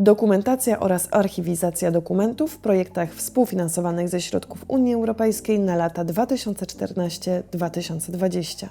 dokumentacja oraz archiwizacja dokumentów w projektach współfinansowanych ze środków Unii Europejskiej na lata 2014-2020.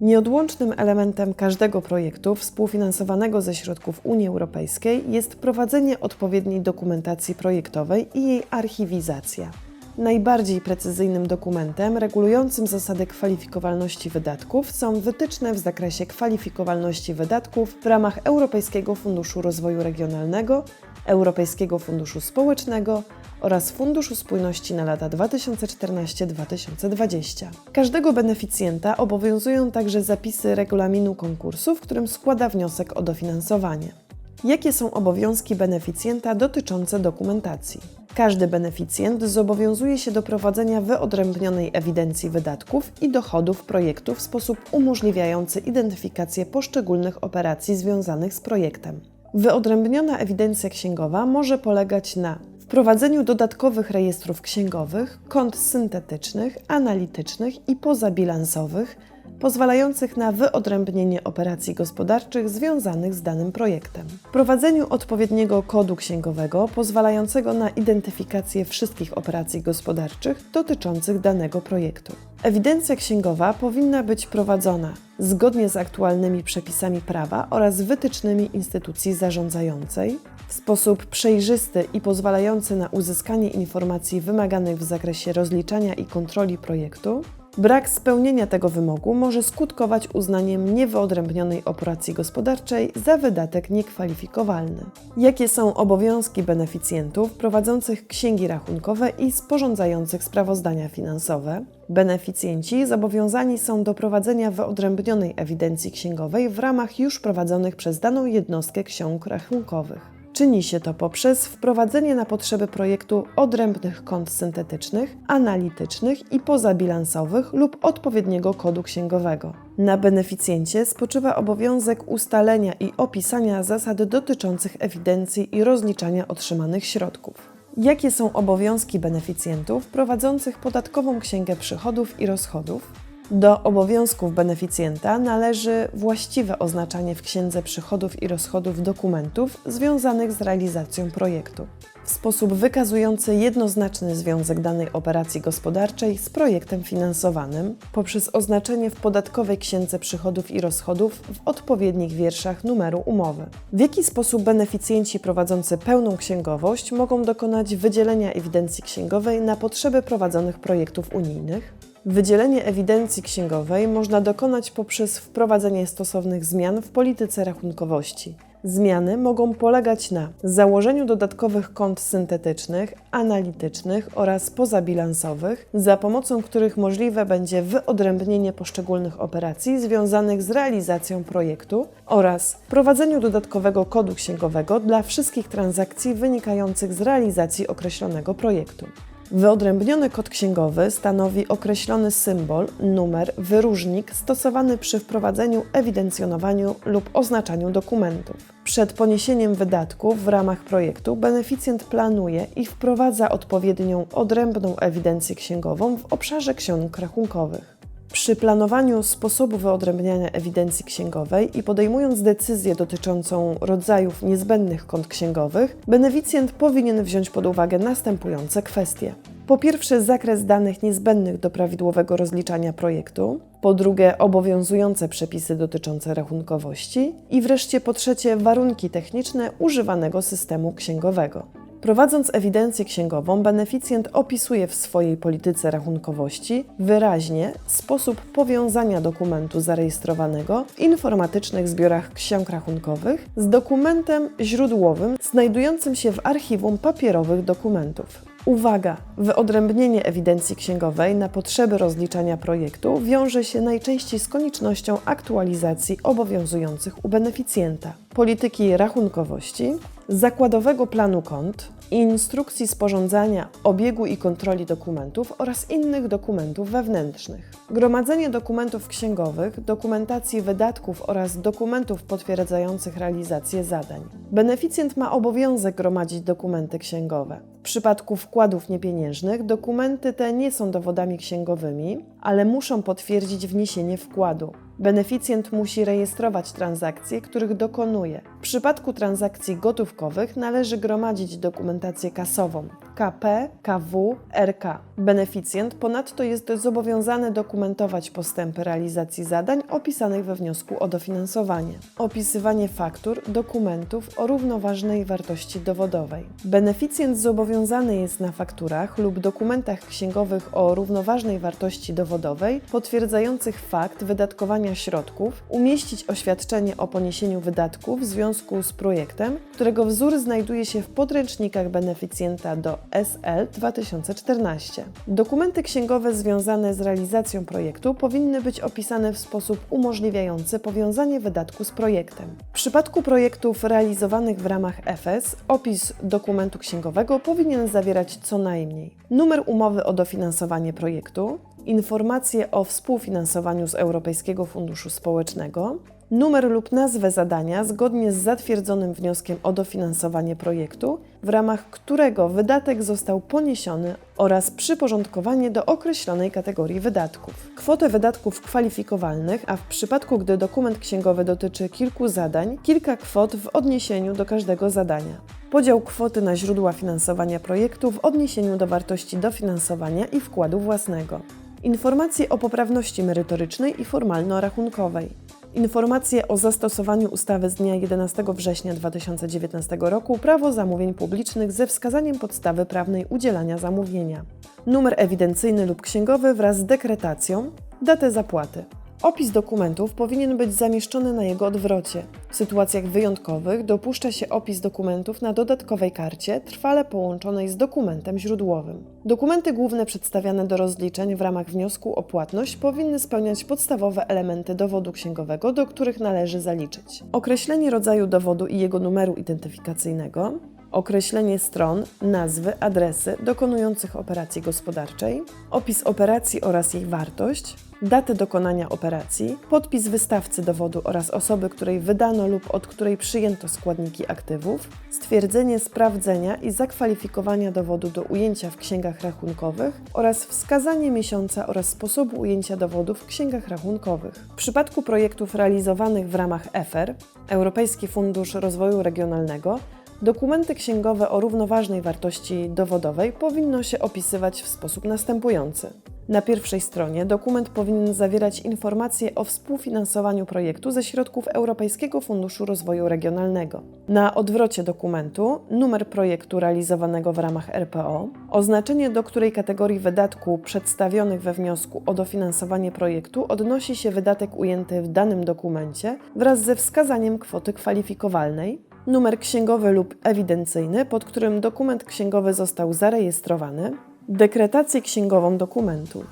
Nieodłącznym elementem każdego projektu współfinansowanego ze środków Unii Europejskiej jest prowadzenie odpowiedniej dokumentacji projektowej i jej archiwizacja. Najbardziej precyzyjnym dokumentem regulującym zasady kwalifikowalności wydatków są wytyczne w zakresie kwalifikowalności wydatków w ramach Europejskiego Funduszu Rozwoju Regionalnego, Europejskiego Funduszu Społecznego oraz Funduszu Spójności na lata 2014-2020. Każdego beneficjenta obowiązują także zapisy regulaminu konkursu, w którym składa wniosek o dofinansowanie. Jakie są obowiązki beneficjenta dotyczące dokumentacji? Każdy beneficjent zobowiązuje się do prowadzenia wyodrębnionej ewidencji wydatków i dochodów projektu w sposób umożliwiający identyfikację poszczególnych operacji związanych z projektem. Wyodrębniona ewidencja księgowa może polegać na wprowadzeniu dodatkowych rejestrów księgowych, kont syntetycznych, analitycznych i pozabilansowych, pozwalających na wyodrębnienie operacji gospodarczych związanych z danym projektem. Wprowadzeniu odpowiedniego kodu księgowego pozwalającego na identyfikację wszystkich operacji gospodarczych dotyczących danego projektu. Ewidencja księgowa powinna być prowadzona zgodnie z aktualnymi przepisami prawa oraz wytycznymi instytucji zarządzającej w sposób przejrzysty i pozwalający na uzyskanie informacji wymaganych w zakresie rozliczania i kontroli projektu, Brak spełnienia tego wymogu może skutkować uznaniem niewyodrębnionej operacji gospodarczej za wydatek niekwalifikowalny. Jakie są obowiązki beneficjentów prowadzących księgi rachunkowe i sporządzających sprawozdania finansowe? Beneficjenci zobowiązani są do prowadzenia wyodrębnionej ewidencji księgowej w ramach już prowadzonych przez daną jednostkę ksiąg rachunkowych. Czyni się to poprzez wprowadzenie na potrzeby projektu odrębnych kont syntetycznych, analitycznych i pozabilansowych lub odpowiedniego kodu księgowego. Na beneficjencie spoczywa obowiązek ustalenia i opisania zasad dotyczących ewidencji i rozliczania otrzymanych środków. Jakie są obowiązki beneficjentów prowadzących podatkową księgę przychodów i rozchodów? Do obowiązków beneficjenta należy właściwe oznaczanie w księdze przychodów i rozchodów dokumentów związanych z realizacją projektu w sposób wykazujący jednoznaczny związek danej operacji gospodarczej z projektem finansowanym poprzez oznaczenie w podatkowej księdze przychodów i rozchodów w odpowiednich wierszach numeru umowy. W jaki sposób beneficjenci prowadzący pełną księgowość mogą dokonać wydzielenia ewidencji księgowej na potrzeby prowadzonych projektów unijnych? Wydzielenie ewidencji księgowej można dokonać poprzez wprowadzenie stosownych zmian w polityce rachunkowości. Zmiany mogą polegać na założeniu dodatkowych kont syntetycznych, analitycznych oraz pozabilansowych, za pomocą których możliwe będzie wyodrębnienie poszczególnych operacji związanych z realizacją projektu oraz prowadzeniu dodatkowego kodu księgowego dla wszystkich transakcji wynikających z realizacji określonego projektu. Wyodrębniony kod księgowy stanowi określony symbol, numer, wyróżnik stosowany przy wprowadzeniu, ewidencjonowaniu lub oznaczaniu dokumentów. Przed poniesieniem wydatków w ramach projektu beneficjent planuje i wprowadza odpowiednią odrębną ewidencję księgową w obszarze ksiąg rachunkowych. Przy planowaniu sposobu wyodrębniania ewidencji księgowej i podejmując decyzję dotyczącą rodzajów niezbędnych kont księgowych, beneficjent powinien wziąć pod uwagę następujące kwestie. Po pierwsze, zakres danych niezbędnych do prawidłowego rozliczania projektu, po drugie, obowiązujące przepisy dotyczące rachunkowości i wreszcie po trzecie, warunki techniczne używanego systemu księgowego. Prowadząc ewidencję księgową, beneficjent opisuje w swojej polityce rachunkowości wyraźnie sposób powiązania dokumentu zarejestrowanego w informatycznych zbiorach ksiąg rachunkowych z dokumentem źródłowym znajdującym się w archiwum papierowych dokumentów. Uwaga! Wyodrębnienie ewidencji księgowej na potrzeby rozliczania projektu wiąże się najczęściej z koniecznością aktualizacji obowiązujących u beneficjenta polityki rachunkowości, zakładowego planu kont, instrukcji sporządzania, obiegu i kontroli dokumentów oraz innych dokumentów wewnętrznych. Gromadzenie dokumentów księgowych, dokumentacji wydatków oraz dokumentów potwierdzających realizację zadań. Beneficjent ma obowiązek gromadzić dokumenty księgowe. W przypadku wkładów niepieniężnych dokumenty te nie są dowodami księgowymi, ale muszą potwierdzić wniesienie wkładu. Beneficjent musi rejestrować transakcje, których dokonuje. W przypadku transakcji gotówkowych należy gromadzić dokumentację kasową KP, KW, RK. Beneficjent ponadto jest zobowiązany dokumentować postępy realizacji zadań opisanych we wniosku o dofinansowanie. Opisywanie faktur, dokumentów o równoważnej wartości dowodowej. Beneficjent zobowiązany jest na fakturach lub dokumentach księgowych o równoważnej wartości dowodowej potwierdzających fakt wydatkowania środków umieścić oświadczenie o poniesieniu wydatków w związku z projektem, którego wzór znajduje się w podręcznikach beneficjenta do SL 2014. Dokumenty księgowe związane z realizacją projektu powinny być opisane w sposób umożliwiający powiązanie wydatku z projektem. W przypadku projektów realizowanych w ramach FS, opis dokumentu księgowego powinien zawierać co najmniej numer umowy o dofinansowanie projektu, informacje o współfinansowaniu z Europejskiego Funduszu Społecznego, numer lub nazwę zadania zgodnie z zatwierdzonym wnioskiem o dofinansowanie projektu, w ramach którego wydatek został poniesiony oraz przyporządkowanie do określonej kategorii wydatków. Kwotę wydatków kwalifikowalnych, a w przypadku gdy dokument księgowy dotyczy kilku zadań, kilka kwot w odniesieniu do każdego zadania. Podział kwoty na źródła finansowania projektu w odniesieniu do wartości dofinansowania i wkładu własnego. Informacje o poprawności merytorycznej i formalno-rachunkowej. Informacje o zastosowaniu ustawy z dnia 11 września 2019 roku Prawo zamówień publicznych ze wskazaniem podstawy prawnej udzielania zamówienia. Numer ewidencyjny lub księgowy wraz z dekretacją, datę zapłaty. Opis dokumentów powinien być zamieszczony na jego odwrocie. W sytuacjach wyjątkowych dopuszcza się opis dokumentów na dodatkowej karcie, trwale połączonej z dokumentem źródłowym. Dokumenty główne przedstawiane do rozliczeń w ramach wniosku o płatność powinny spełniać podstawowe elementy dowodu księgowego, do których należy zaliczyć. Określenie rodzaju dowodu i jego numeru identyfikacyjnego, określenie stron, nazwy, adresy dokonujących operacji gospodarczej, opis operacji oraz ich wartość, datę dokonania operacji, podpis wystawcy dowodu oraz osoby, której wydano lub od której przyjęto składniki aktywów, stwierdzenie sprawdzenia i zakwalifikowania dowodu do ujęcia w księgach rachunkowych oraz wskazanie miesiąca oraz sposobu ujęcia dowodu w księgach rachunkowych. W przypadku projektów realizowanych w ramach EFER, Europejski Fundusz Rozwoju Regionalnego, Dokumenty księgowe o równoważnej wartości dowodowej powinno się opisywać w sposób następujący. Na pierwszej stronie dokument powinien zawierać informacje o współfinansowaniu projektu ze środków Europejskiego Funduszu Rozwoju Regionalnego. Na odwrocie dokumentu numer projektu realizowanego w ramach RPO, oznaczenie do której kategorii wydatku przedstawionych we wniosku o dofinansowanie projektu odnosi się wydatek ujęty w danym dokumencie wraz ze wskazaniem kwoty kwalifikowalnej, numer księgowy lub ewidencyjny, pod którym dokument księgowy został zarejestrowany, dekretację księgową dokumentu.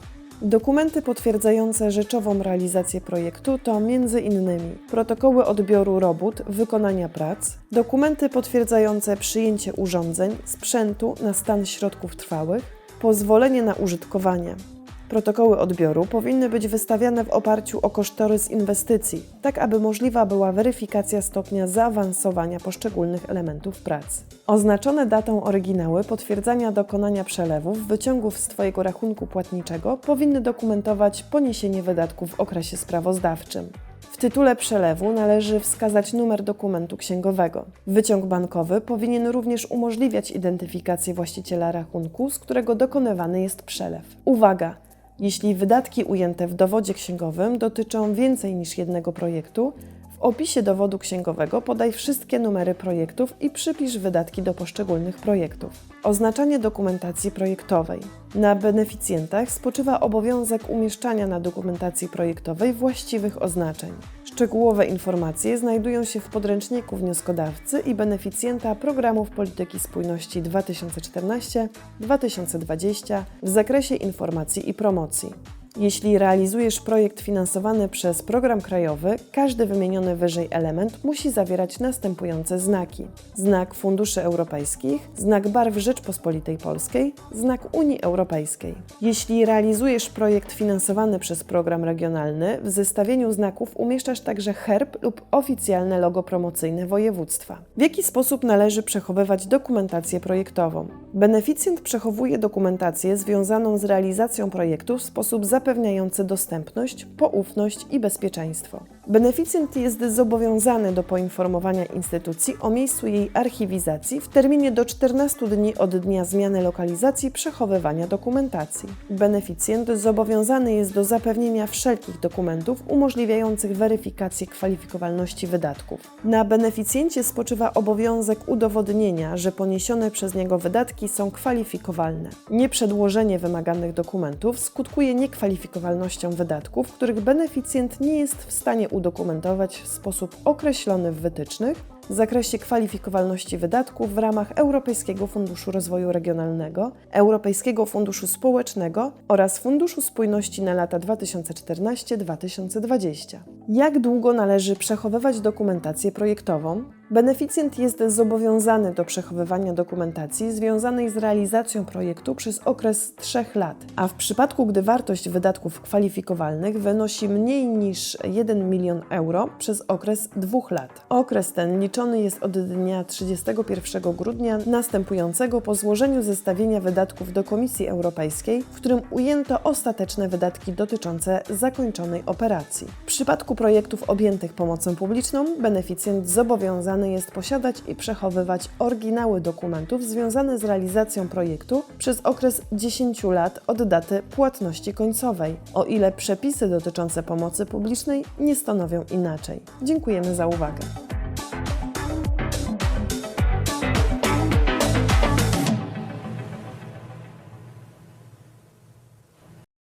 Dokumenty potwierdzające rzeczową realizację projektu to m.in. protokoły odbioru robót, wykonania prac, dokumenty potwierdzające przyjęcie urządzeń, sprzętu na stan środków trwałych, pozwolenie na użytkowanie, Protokoły odbioru powinny być wystawiane w oparciu o kosztorys inwestycji, tak aby możliwa była weryfikacja stopnia zaawansowania poszczególnych elementów prac. Oznaczone datą oryginały potwierdzania dokonania przelewów wyciągów z Twojego rachunku płatniczego powinny dokumentować poniesienie wydatków w okresie sprawozdawczym. W tytule przelewu należy wskazać numer dokumentu księgowego. Wyciąg bankowy powinien również umożliwiać identyfikację właściciela rachunku, z którego dokonywany jest przelew. Uwaga! Jeśli wydatki ujęte w dowodzie księgowym dotyczą więcej niż jednego projektu, w opisie dowodu księgowego podaj wszystkie numery projektów i przypisz wydatki do poszczególnych projektów. Oznaczanie dokumentacji projektowej. Na beneficjentach spoczywa obowiązek umieszczania na dokumentacji projektowej właściwych oznaczeń. Szczegółowe informacje znajdują się w podręczniku wnioskodawcy i beneficjenta programów polityki spójności 2014-2020 w zakresie informacji i promocji. Jeśli realizujesz projekt finansowany przez program krajowy, każdy wymieniony wyżej element musi zawierać następujące znaki: znak funduszy europejskich, znak barw Rzeczpospolitej Polskiej, znak Unii Europejskiej. Jeśli realizujesz projekt finansowany przez program regionalny, w zestawieniu znaków umieszczasz także herb lub oficjalne logo promocyjne województwa. W jaki sposób należy przechowywać dokumentację projektową? Beneficjent przechowuje dokumentację związaną z realizacją projektu w sposób zapewniony zapewniające dostępność, poufność i bezpieczeństwo. Beneficjent jest zobowiązany do poinformowania instytucji o miejscu jej archiwizacji w terminie do 14 dni od dnia zmiany lokalizacji przechowywania dokumentacji. Beneficjent zobowiązany jest do zapewnienia wszelkich dokumentów umożliwiających weryfikację kwalifikowalności wydatków. Na beneficjencie spoczywa obowiązek udowodnienia, że poniesione przez niego wydatki są kwalifikowalne. Nieprzedłożenie wymaganych dokumentów skutkuje niekwalifikowalnością wydatków, których beneficjent nie jest w stanie udokumentować w sposób określony w wytycznych w zakresie kwalifikowalności wydatków w ramach Europejskiego Funduszu Rozwoju Regionalnego, Europejskiego Funduszu Społecznego oraz Funduszu Spójności na lata 2014-2020. Jak długo należy przechowywać dokumentację projektową? Beneficjent jest zobowiązany do przechowywania dokumentacji związanej z realizacją projektu przez okres 3 lat, a w przypadku, gdy wartość wydatków kwalifikowalnych wynosi mniej niż 1 milion euro przez okres 2 lat. Okres ten liczony jest od dnia 31 grudnia następującego po złożeniu zestawienia wydatków do Komisji Europejskiej, w którym ujęto ostateczne wydatki dotyczące zakończonej operacji. W przypadku projektów objętych pomocą publiczną beneficjent zobowiązany jest posiadać i przechowywać oryginały dokumentów związane z realizacją projektu przez okres 10 lat od daty płatności końcowej, o ile przepisy dotyczące pomocy publicznej nie stanowią inaczej. Dziękujemy za uwagę.